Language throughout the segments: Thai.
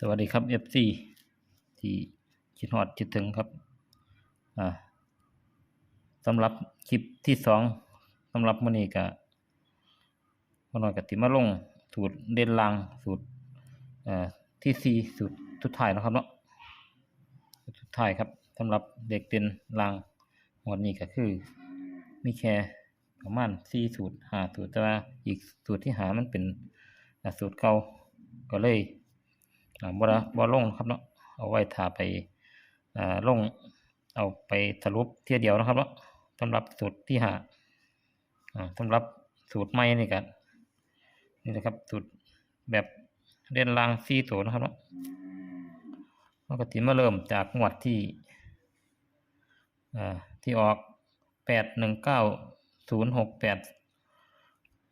สวัสดีครับ FC ที่คิดฮอดคิดถึงครับสำหรับคลิปที่สองสำหรับมื้อนี้ก็พอน้อยก็สิมาลงสูตรเด่นลางสูตรที่สี่สูตรสุดท้ายนะครับเนาะสุดท้ายครับสำหรับเด็กเด่นลางวันนี้ก็คือ มีแค่ประมาณสี่สูตรหาสูตรแต่ว่าอีกสูตรที่หามันเป็นสูตรเก่าก็เลยอ่ บ่ละบ่ลงครับเนาะเอาไว้ถ้าไปอ่าลงเอาไปสรุปเที่ยเดียวนะครับเนาะสำหรับสูตรที่หาสำหรับสูตรใหม่นี่กันนี่นะครับสูตรแบบเล่นรางซีตัวนะครับเนาะปกติมาเริ่มจากงวดที่อ่าที่ออกแปดหนึ่งเก้าศูนย์หกแปด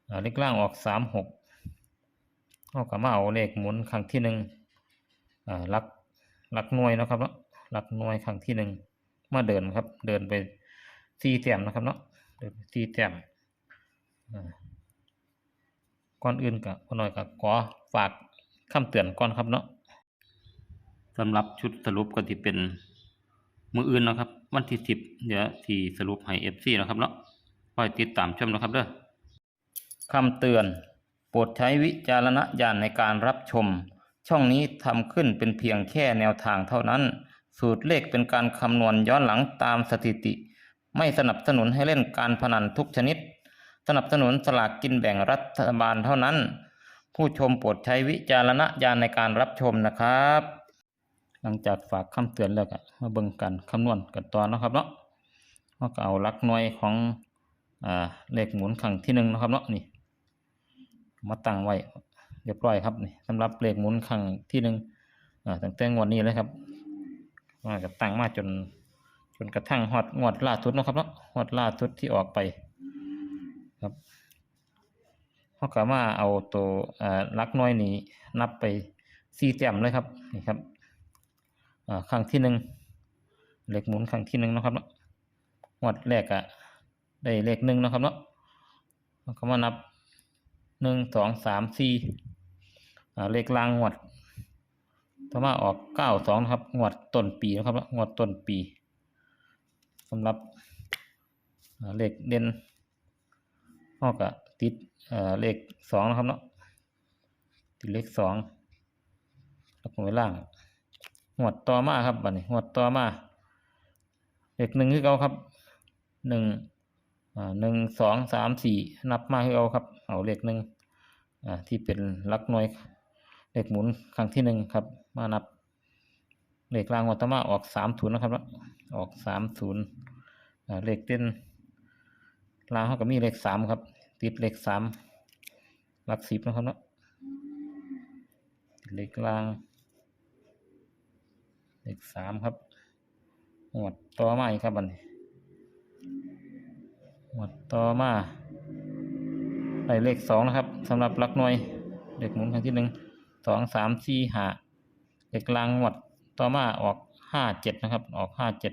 อ่าเลขล่างออกสามหกเอากลับมาเอาเลขหมุนครั้งที่หนึ่ง ลักหลักหน่วยนะครับเนาะหลักหน่วยครั้งที่หนึ่งมาเดินครับ เดินไปสี่แต้มนะครับเนาะเดินไปสี่แต้มก่อนอื่นกับพอหน่อยกับขอฝากคำเตือนก่อนครับเนาะสำหรับชุดสรุปก็ที่เป็นมืออื่นนะครับ วันที่สิบเดี๋ยวที่สรุปให้เอฟซีนะครับเนาะคอยติดตามชมนะครับเด้อคำเตือน โปรดใช้วิจารณญาณในการรับชม ช่องนี้ทำขึ้นเป็นเพียงแค่แนวทางเท่านั้น สูตรเลขเป็นการคำนวณย้อนหลังตามสถิติ ไม่สนับสนุนให้เล่นการพนันทุกชนิด สนับสนุนสลากกินแบ่งรัฐบาลเท่านั้น ผู้ชมโปรดใช้วิจารณญาณในการรับชมนะครับ หลังจากฝากคำเตือนแล้วก็มาเบิ่งกันคำนวณกันต่อเนะครับเนาะเราก็เอาลักหน่วยของอ่าเลขหมุนครั้งที่หนึ่งนะครับเนาะนี่มาตั้งไว้ เรียบร้อยครับนี่สำหรับเลขหมุนครั้งที่หนึ่งตั้งแต่งวดนี้เลยครับมาก็ตั้งมาจน จนกระทั่งฮอดงวดล่าสุดนะครับเนาะงวดล่าสุดที่ออกไปครับเขาก็มาเอาตัวลักน้อยนี้ นับไปสี่แต้มเลยครับนี่ครับอ่าครั้งที่หนึ่งเลขหมุนครั้งที่หนึ่งนะครับเนาะงวดแรกอะได้เลขหนึ่งนะครับเนาะแล้วก็มานับหนึ่งสองสามสี่ เลขลางงวดต่อมาออกเก้าสองนะครับงวดต้นปีนะครับงวดต้นปีสำหรับเลขเด่นห้อกะติดเลขสองนะครับเนาะติดเลขสองแล้วก็ไว้ล่างงวดต่อมาครับบัดนี้งวดต่อมาเลขหนึ่งคือเก่าครับหนึ่งหนึ่งสองสามสี่นับมาให้เอาครับ เอาเลขหนึ่งที่เป็นลักหน่วย เลขหมุนครั้งที่หนึ่งครับ มานับเลขรางวัตมาออกสามศูนย์นะครับแล้วออกสามศูนย์อ่าเลขเต้นรางเขาก็มีเลขสามครับ ติดเลขสามหลักสิบนะครับเนาะติดเลขราง เลขสามครับหมวดต่อมาอีกครับบันนี้หมวดต่อมาได้เลขสองนะครับสำหรับหลักหน่วยเลขหมุนครั้งที่หนึ่ง สองสามสี่ห้าเลขกลางหมวดต่อมาออกห้าเจ็ดนะครับ ออกห้าเจ็ด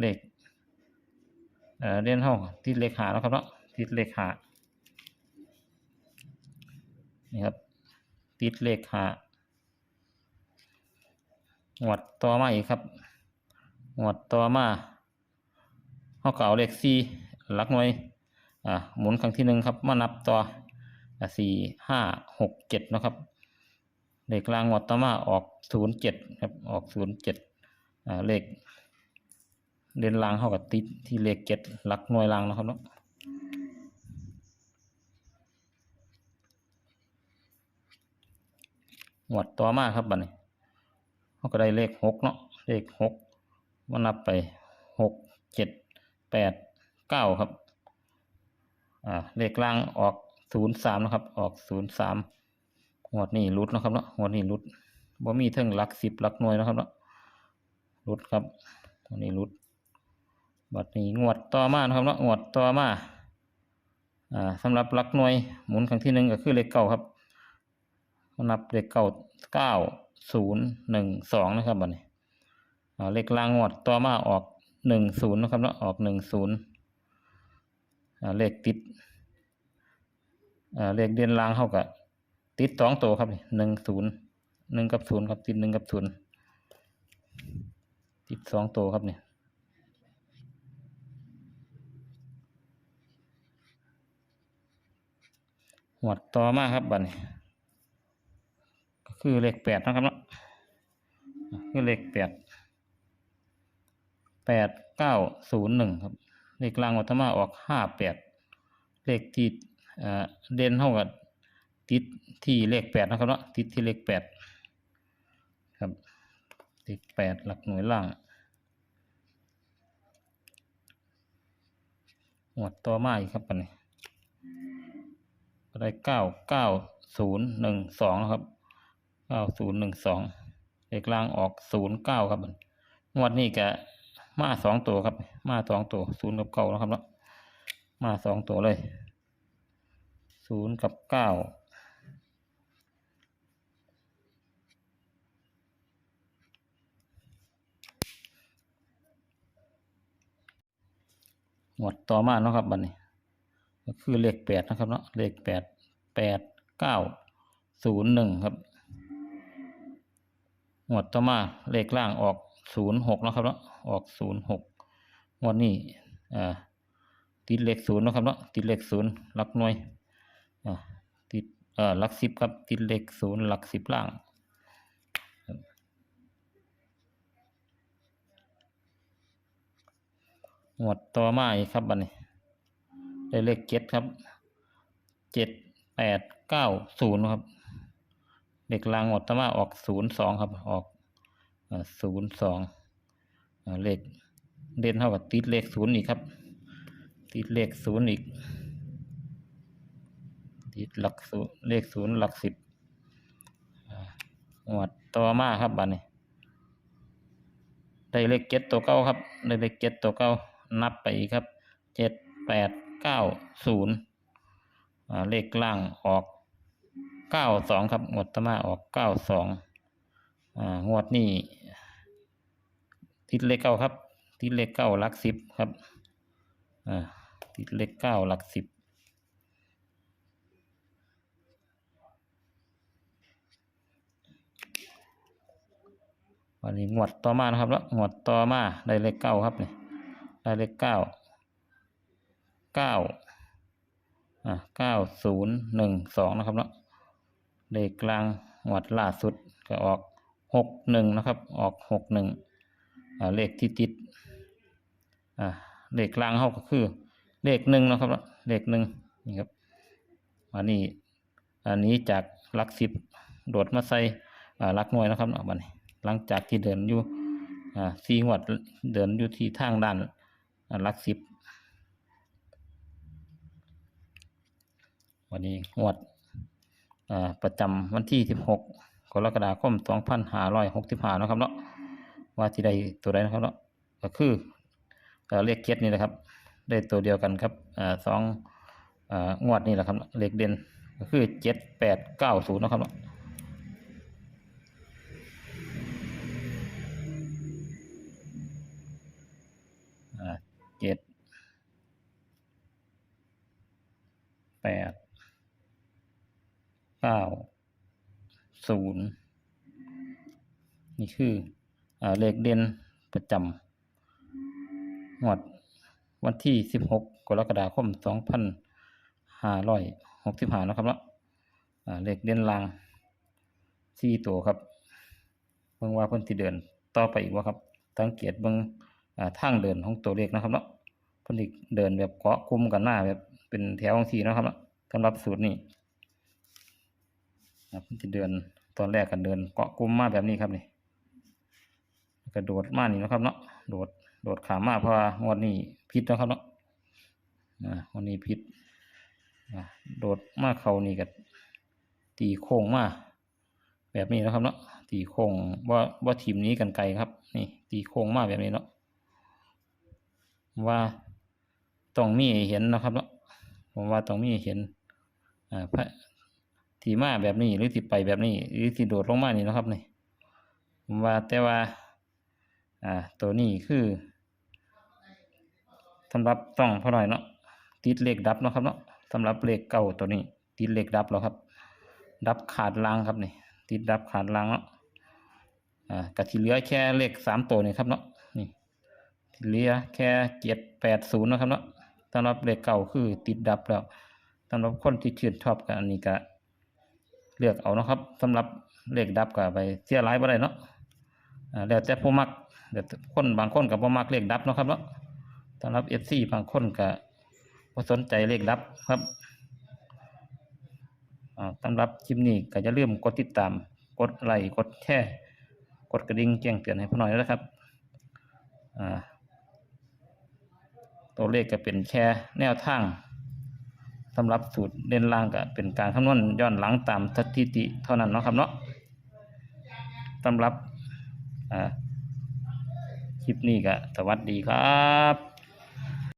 เลขเอ่อเรียนเท่าติดเลขหาแล้วครับเนาะติดเลขหานี่ครับ ติดเลขหาหมวดต่อมาอีกครับหมวดต่อมาเขาก็เอาเลขสี่หลักหน่วยอ่าหมุนครั้งที่หนึ่งครับ มานับต่อสี่ห้าหกเจ็ดนะครับ เลขกลางวดต่อมาออกศูนย์เจ็ดครับออกศูนย์เจ็ดเลขเด่นลางเข้ากับติดที่เลขเจ็ดหลักหน่วยลางนะครับเนาะหมวดต่อมาครับบัดนี้เขาก็ได้เลขหกเนาะเลขหกมานับไปหกเจ็ดแปดเก้าครับอ่าเลขล่างออกศูนย์สามนะครับ ออกศูนย์สาม งวดนี้รุดนะครับเนาะงวดนี้รุดบ่มีเทิงหลักสิบหลักหน่วยนะครับเนาะรุดครับงวดนี้รุดบัดนี้งวดต่อมานะครับเนาะงวดต่อมาอ่าสำหรับหลักหน่วยหมุนครั้งที่หนึ่งก็คือเลขเก้าครับนับเลขเก้าเก้าศูนย์หนึ่งสองนะครับบัดนี้เลขล่างงวดต่อมาออกหนึ่งศูนย์นะครับเนาะออกหนึ่งศูนย์เลขติดเลขเด่นล่างเขากับ ติดสองตัวครับหนึ่งศูนย์หนึ่งกับศูนย์ครับติดหนึ่งกับศูนย์ติดสองตัวครับเนี่ยหมวดต่อมาครับบัดนี้ก็คือเลขแปดนะครับเนาะคือเลขแปดแปดเก้าศูนย์หนึ่งครับ เลขกลางวัฒมาออกห้าแปดเลขที่เด่นเท่ากับ ติดที่เลขแปดนะครับเนาะติดที่เลขแปดครับเลขแปดหลักหน่วยล่างหมวดต่อมาอีกครับปันนี้ก็ได้เก้าเก้าศูนย์หนึ่งสองครับเก้าศูนย์หนึ่งสองเลขล่างออกศูนย์เก้าครับงวดนี้ก็มาสองตัวครับ มาสองตัวศูนย์กับเก้านะครับเนาะมาสองตัวเลยศูนย์กับเก้า หมวดต่อมาเนาะครับบัดนี้ก็คือเลขแปดนะครับเนาะเลขแปดแปดเก้าศูนย์หนึ่งครับหมวดต่อมาเลขล่างออกศูนย์หกนะครับเนาะออกศูนย์หกงวดนี้อ่าติดเลขศูนย์นะครับเนาะติดเลขศูนย์หลักหน่วยอ่าติดเอ่อหลักสิบครับติดเลขศูนย์หลักสิบล่างครับ หมวดต่อมาอีกครับบัดนี้ได้เลขเจ็ดครับเจ็ดแปดเก้าศูนย์ครับเลขรางหมดตมาออกศูนย์สองครับ ออกศูนย์สองเลขเด่นเท่ากับติดเลขศูนย์อีกครับ ติดเลขศูนย์อีก ติดหลักศูนย์เลขศูนย์หลักสิบหมวดต่อมาครับบัดนี้ ได้เลขเจ็ดตัวเก้าครับ ได้เลขเจ็ดตัวเก้า นับไปอีกครับเจ็ดแปดเก้าศูนย์เลขล่างออกเก้าสองครับงวดตมาออกเก้าสองงวดนี้ติดเลขเก้าครับติดเลขเก้าหลักสิบครับอ่าติดเลขเก้าหลักสิบวันนี้งวดต่อมานะครับแล้วงวดต่อมาได้เลขเก้าครับเนี่ย ได้เลขเก้าเก้าอ่าเก้าศูนย์หนึ่งสองนะครับเนาะเลขกลางหวดล่าสุดก็ออกหกหนึ่งนะครับ ออกหกหนึ่งอ่าเลขที่ติดอ่าเลขกลางเขาก็คือ เลขหนึ่งนะครับเนาะเลขหนึ่งนี่ครับอันนี้อันนี้จากลักสิบโดดมาใส่อ่าลักหน่วยนะครับเนาะบัดนี้หลังจากที่เดินอยู่อ่าสี่หวัดเดินอยู่ที่ทางด้าน ลักสิบ วันนี้งวดประจำวันที่ 16กรกฎาคม2565นะครับเนาะว่าที่ได้ตัวใดนะครับเนาะก็คือเลขเจ็ดนี่แหละครับ ได้ตัวเดียวกันครับสองงวดนี่แหละครับ เลขเด่นก็คือเจ็ดแปดเก้าศูนย์นะครับเนาะ ศูนย์นี่คืออเลขเด่นประจำงวดวันที่สิบหกกรกฎาคมสองพันห้าร้อยหกสิบห้านะครับเนาะเลขเด่นลางสี่ตัวครับเบิ่งว่าเพิ่นสิเดินต่อไปอีกว่าครับสังเกตเบิ่งอ่าทางเดินของตัวเลขนะครับเนาะเพิ่นสิเดินแบบเกาะกลุ่มกันหน้าแบบเป็นแถวของสี่นะครับเนาะสำหรับสูตรนี้ ครับจะเดินตอนแรกก็เดินเกาะกลุ่มมาแบบนี้ครับนี่กระโดดมานี่นะครับเนาะโดดโดดขามมาเพราะว่างวดนี้พิษนะครับเนาะงวันนี้พิษโดดมาเขานี่ก็ตีโค้งมาแบบนี้นะครับเนาะตีโค้งว่าว่าทีมนี้กันไกลครับ นี่ ตีโค้งมาแบบนี้เนาะว่าต้องมีเห็นนะครับเนาะผมว่าต้องมีเห็นอ่าพระ ทีมาแบบนี้หรือที่ไปแบบนี้ หรือที่โดดลงมานี่นะครับนี่ผมว่าแต่ว่า อ่า ตัวนี้คือสำหรับต้องพอหน่อยเนาะติดเลขดับเนาะครับเนาะสำหรับเลขเก่าตัวนี้ ติดเลขดับแล้วครับ ดับขาดลางครับนี่ติดดับขาดลังเนาะอ่ากะที่เหลือแค่เลขสามตัวนี่ครับเนาะนี่ที่เหลือแค่เจ็ดแปดศูนย์นาะครับเนาะสำหรับเลขเก่าคือติดดับแล้วสำหรับคนที่ชื่นชอบกันอันนี้ก็ เลือกเอาเนาะครับสำหรับเลขดับก็ไปเสียหลายบ่ได้เนาะอ่าแล้วแต่ผู้มักเดี๋ยวคนบางคนก็บ่มักเลขดับเนาะครับเนาะสำหรับเอฟซีบางคนก็บ่สนใจเลขดับครับอ่าสำหรับคลิปนี้ก็อย่าลืมกดติดตาม กดไลค์กดแชร์กดกระดิ่งแจ้งเตือนให้พ่อหน่อยนะครับอ่าตัวเลขก็เป็นแชร์แนวทาง สำหรับสูตรเล่นล่างก็เป็นการคำนวณย้อนหลังตามสถิติเท่านั้นเนาะครับเนาะสำหรับคลิปนี้ก็สวัสดีครับ